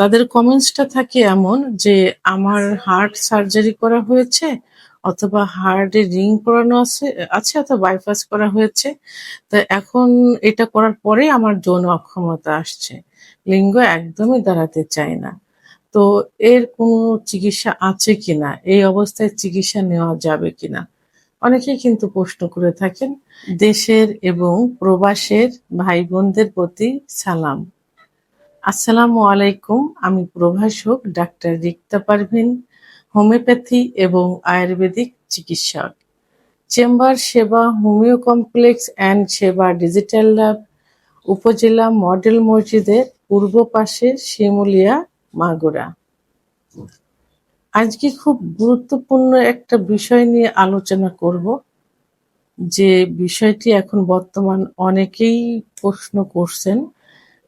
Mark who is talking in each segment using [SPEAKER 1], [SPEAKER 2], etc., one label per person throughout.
[SPEAKER 1] তাদের কমেন্টসটা থাকে এমন যে, আমার হার্ট সার্জারি করা হয়েছে অথবা হার্টে রিং পরানো আছে আছে অথবা বাইপাস করা হয়েছে। তা এখন এটা করার পরে আমার যৌন অক্ষমতা আসছে। লিঙ্গ একদমই দাঁড়াতে চায় না। তো এর কোনো চিকিৎসা আছে কিনা? এই অবস্থায় চিকিৎসা নেওয়া যাবে কিনা? অনেকেই কিন্তু প্রশ্ন করে থাকেন। দেশের এবং প্রবাসের ভাই বোনদের প্রতি সালাম। আসসালামু আলাইকুম, আমি প্রভাষক ডাক্তার রিক্তা পারভিন, হোমিওপ্যাথি এবং আয়ুর্বেদিক চিকিৎসক। Chamber Seba homeo complex and Seba digital lab উপজেলা মডেল মসজিদের পূর্ব পাশে শিমুলিয়া, মাগুরা। আজকে খুব গুরুত্বপূর্ণ একটা বিষয় নিয়ে আলোচনা করব, যে বিষয়টি এখন বর্তমান অনেকেই প্রশ্ন করছেন।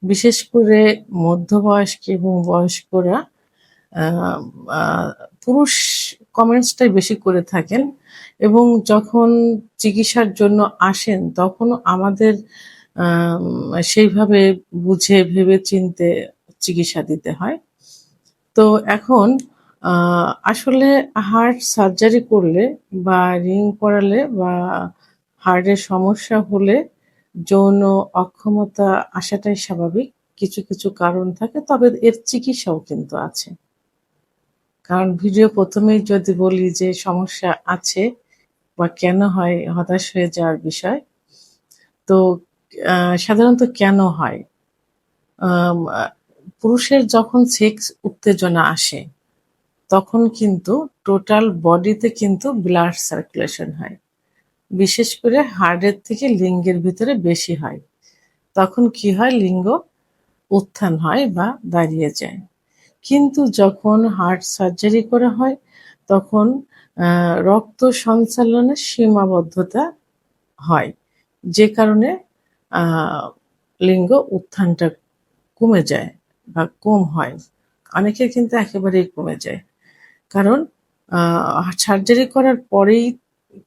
[SPEAKER 1] বিশেষ করে মধ্যবয়স্ক এবং বয়স্করা পুরুষ কমেন্টসটাই বেশি করে থাকেন এবং যখন চিকিৎসার জন্য আসেন তখন আমাদের সেইভাবে বুঝে ভেবে চিনতে চিকিৎসা দিতে হয়। তো এখন আসলে হার্ট সার্জারি করলে বা রিং করালে বা হার্টের সমস্যা হলে যৌন অক্ষমতা আসাটাই স্বাভাবিক। কিছু কিছু কারণ থাকে, তবে এর চিকিৎসাও কিন্তু আছে। কারণ ভিডিও প্রথমেই যদি বলি যে সমস্যা আছে বা কেন হয়, হতাশ হয়ে যাওয়ার বিষয়, তো সাধারণত কেন হয়? পুরুষের যখন সেক্স উত্তেজনা আসে, তখন কিন্তু টোটাল বডিতে কিন্তু ব্লাড সার্কুলেশন হয়। বিশেষ করে হার্টের থেকে লিঙ্গের ভিতরে বেশি হয়। তখন কি হয়? লিঙ্গ উত্থান হয় বা দাঁড়িয়ে যায়। কিন্তু যখন হার্ট সার্জারি করা হয়, তখন রক্ত সঞ্চালনের সীমাবদ্ধতা হয়। যে কারণে লিঙ্গ উত্থানটা কমে যায় বা কম হয়। অনেকের কিন্তু একেবারেই কমে যায়। কারণ সার্জারি করার পরেই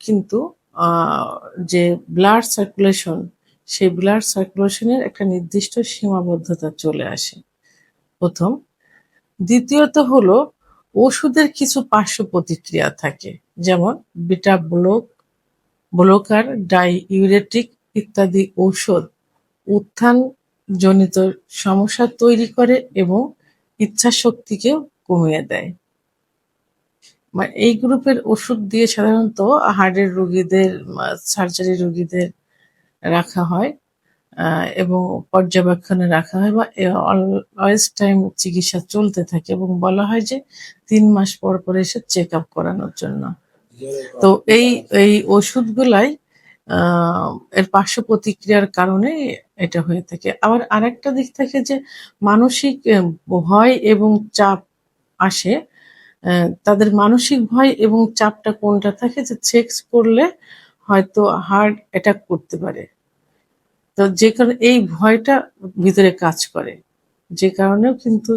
[SPEAKER 1] কিন্তু যে ব্লাড সার্কুলেশন সেই ব্লাড সার্কুলেশনের একটা নির্দিষ্ট সীমাবদ্ধতা চলে আসে। প্রথম। দ্বিতীয়ত হলো, ওষুধের কিছু পার্শ্ব প্রতিক্রিয়া থাকে, যেমন beta block blocker diuretic ইত্যাদি ঔষধ উত্থান জনিত সমস্যা তৈরি করে এবং ইচ্ছা শক্তিকেও কমিয়ে দেয়। এই গ্রুপের ওষুধ দিয়ে সাধারণত হার্টের রোগীদের সার্জারি রোগীদের রাখা হয় এবং পর্যবেক্ষণে রাখা হয় বা অলওয়েজ টাইম চিকিৎসা চলতে থাকে এবং বলা হয় যে তিন মাস পর পর এসে চেক আপ করানোর জন্য। তো এই এই ওষুধগুলাই এর পার্শ্ব প্রতিক্রিয়ার কারণে এটা হয়ে থাকে। আবার আরেকটা দিক থাকে যে মানসিক ভয় এবং চাপ আসে তাদের মানসিক ভয় এবং চাপটা কোনটা থাকে যে সেক্স করলে হয়তো হার্ট অ্যাটাক করতে পারে। তো যে কারণে এই ভয়টা ভিতরে কাজ করে, যে কারণেও কিন্তু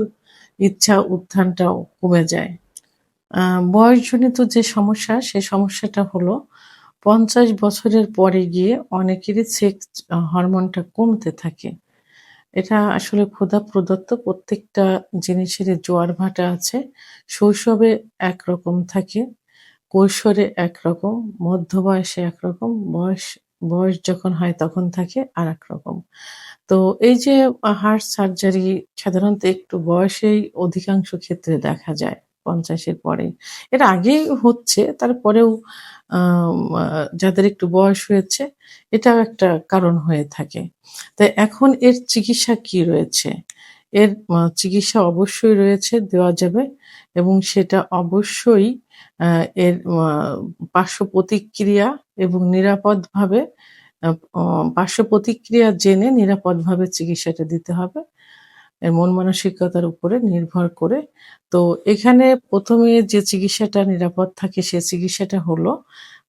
[SPEAKER 1] ইচ্ছা উত্থানটাও কমে যায়। বয়সজনিত যে সমস্যা সে সমস্যাটা হলো পঞ্চাশ বছরের পরে গিয়ে অনেকেরই সেক্স হরমোনটা কমতে থাকে। এটা আসলে ক্ষুধা প্রদত্ত প্রত্যেকটা জিনিসের জোয়ার ভাটা আছে। শৈশবে একরকম থাকে, কৈশোরে একরকম মধ্য বয়সে একরকম, বয়স বয়স যখন হয় তখন থাকে আর একরকম তো এই যে হার্ট সার্জারি সাধারণত একটু বয়সেই অধিকাংশ ক্ষেত্রে দেখা যায়। পঞ্চাশের পরে। এর আগেই হচ্ছে, তারপরেও যাদের একটু বয়স হয়েছে, এটাও একটা কারণ হয়ে থাকে। তাই এখন এর চিকিৎসা কি রয়েছে? এর চিকিৎসা অবশ্যই রয়েছে, দেওয়া যাবে এবং সেটা অবশ্যই এর পার্শ্ব প্রতিক্রিয়া এবং নিরাপদভাবে পার্শ্ব প্রতিক্রিয়া জেনে নিরাপদভাবে চিকিৎসাটা দিতে হবে। মন মানসিকতার উপরে নির্ভর করে। তো এখানে প্রথমে যে চিকিৎসাটা নিরাপদ থাকে সে চিকিৎসাটা হলো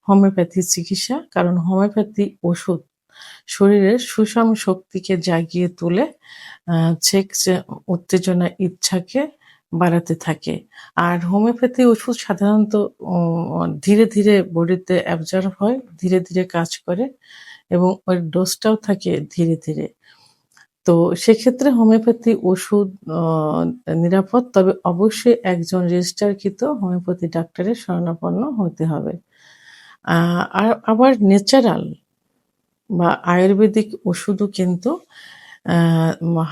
[SPEAKER 1] হোমিওপ্যাথি চিকিৎসা, কারণ হোমিওপ্যাথি ওষুধ শরীরের সুষম শক্তিকে জাগিয়ে তুলে সেক্স উত্তেজনা, ইচ্ছাকে বাড়াতে থাকে। আর হোমিওপ্যাথি ওষুধ সাধারণত ধীরে ধীরে বডিতে অ্যাবজর্ব হয়, ধীরে ধীরে কাজ করে এবং ওর ডোজটাও থাকে ধীরে ধীরে। তো সেক্ষেত্রে হোমিওপ্যাথি ওষুধ নিরাপদ তবে অবশ্যই একজন রেজিস্টারকৃত হোমিওপ্যাথি ডাক্তারের শরণাপন্ন হতে হবে। আর আবার ন্যাচারাল বা আয়ুর্বেদিক ওষুধও কিন্তু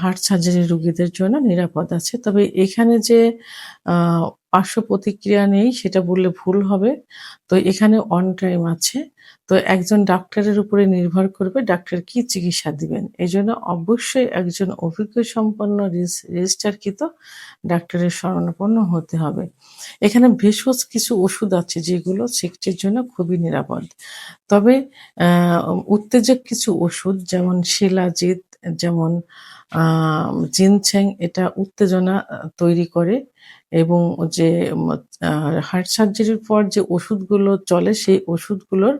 [SPEAKER 1] হার্ট সার্জারি রোগীদের জন্য নিরাপদ আছে। তবে এখানে যে পার্শ্ব প্রতিক্রিয়া নেই সেটা বললে ভুল হবে। তো এখানে অন টাইম আছে। তো একজন ডাক্তারের উপরে নির্ভর করবে ডাক্তার কি চিকিৎসা দিবেন। এই জন্য অবশ্যই একজন অভিজ্ঞ সম্পন্ন রেজ রেজিস্টারকৃত ডাক্তারের শরণাপন্ন হতে হবে। এখানে ভেষজ কিছু ওষুধ আছে যেগুলো সেকটির জন্য খুবই নিরাপদ। তবে উত্তেজক কিছু ওষুধ যেমন শিলাজিৎ, যেমন জিনছেং এটা উত্তেজনা তৈরি করে এবং যে হার্ট সার্জারির পর যে ওষুধগুলো চলে সেই ওষুধগুলোর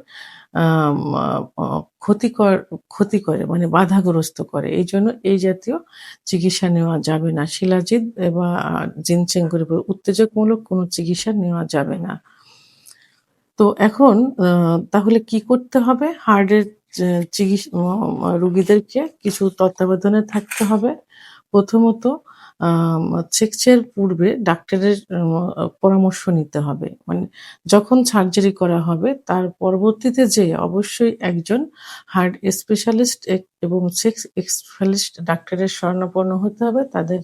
[SPEAKER 1] ক্ষতিকর, ক্ষতি করে মানে বাধাগ্রস্ত করে। এই জন্য এই জাতীয় চিকিৎসা নেওয়া যাবে না। শিলাজিৎ বা জিনছেং গ্রুপের উত্তেজকমূলক কোনো চিকিৎসা নেওয়া যাবে না। তো এখন তাহলে কি করতে হবে? হার্টের চিকিৎস রোগীদেরকে কিছু তত্ত্বাবধানে থাকতে হবে। প্রথমত সেক্সের পূর্বে ডাক্তারের পরামর্শ নিতে হবে। মানে যখন সার্জারি করা হবে, তার পরবর্তীতে যেয়ে অবশ্যই একজন হার্ট স্পেশালিস্ট এবং সেক্স স্পেশালিস্ট ডাক্তারের শরণাপন্ন হতে হবে। তাদের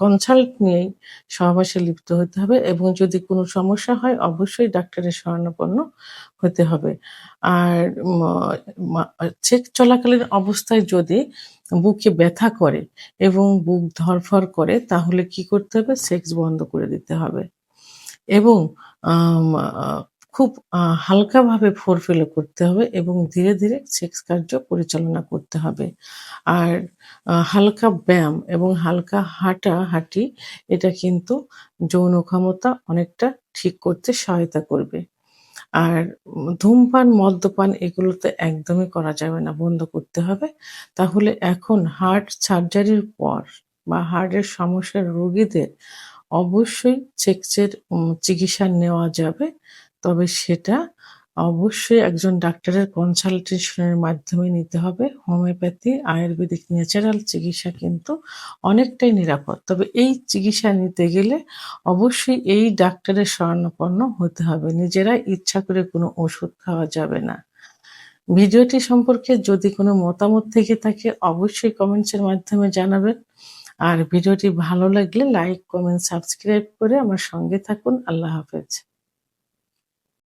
[SPEAKER 1] কনসাল্ট নিয়েই সহবাসে লিপ্ত হতে হবে এবং যদি কোনো সমস্যা হয়, অবশ্যই ডাক্তারের শরণাপন্ন হতে হবে। আর চেক চলাকালীন অবস্থায় যদি বুকে ব্যথা করে এবং বুক ধরফর করে, তাহলে কি করতে হবে? সেক্স বন্ধ করে দিতে হবে। এবং খুব হালকাভাবে ফোরফিল করতে হবে এবং ধীরে, ধীরে সেক্স কার্য পরিচালনা করতে হবে। আর হালকা ব্যায়াম এবং হালকা হাঁটাহাঁটি এটা কিন্তু যৌন ক্ষমতা অনেকটা ঠিক করতে সহায়তা করবে। আর ধূমপান, মদ্যপান এগুলোতে একদমই করা যাবে না, বন্ধ করতে হবে। তাহলে এখন হার্ট সার্জারির পর বা হার্টের সমস্যার রোগীদের অবশ্যই সেক্সের চিকিৎসা নেওয়া যাবে। তবে সেটা অবশ্যই একজন ডাক্তারের কনসালটেশন এর মাধ্যমে নিতে হবে। হোমিওপ্যাথি, আয়ুর্বেদিক ন্যাচারাল চিকিৎসা কিন্তু অনেকটাই নিরাপদ। তবে এই চিকিৎসা নিতে গেলে অবশ্যই এই ডাক্তারের শরণাপন্ন হতে হবে। নিজেরা ইচ্ছা করে কোনো ওষুধ খাওয়া যাবে না। ভিডিওটি সম্পর্কে যদি কোনো মতামত থেকে থাকে অবশ্যই কমেন্টস এর মাধ্যমে জানাবেন। আর ভিডিওটি ভালো লাগলে লাইক, কমেন্ট, সাবস্ক্রাইব করে আমার সঙ্গে থাকুন। আল্লাহ হাফেজ।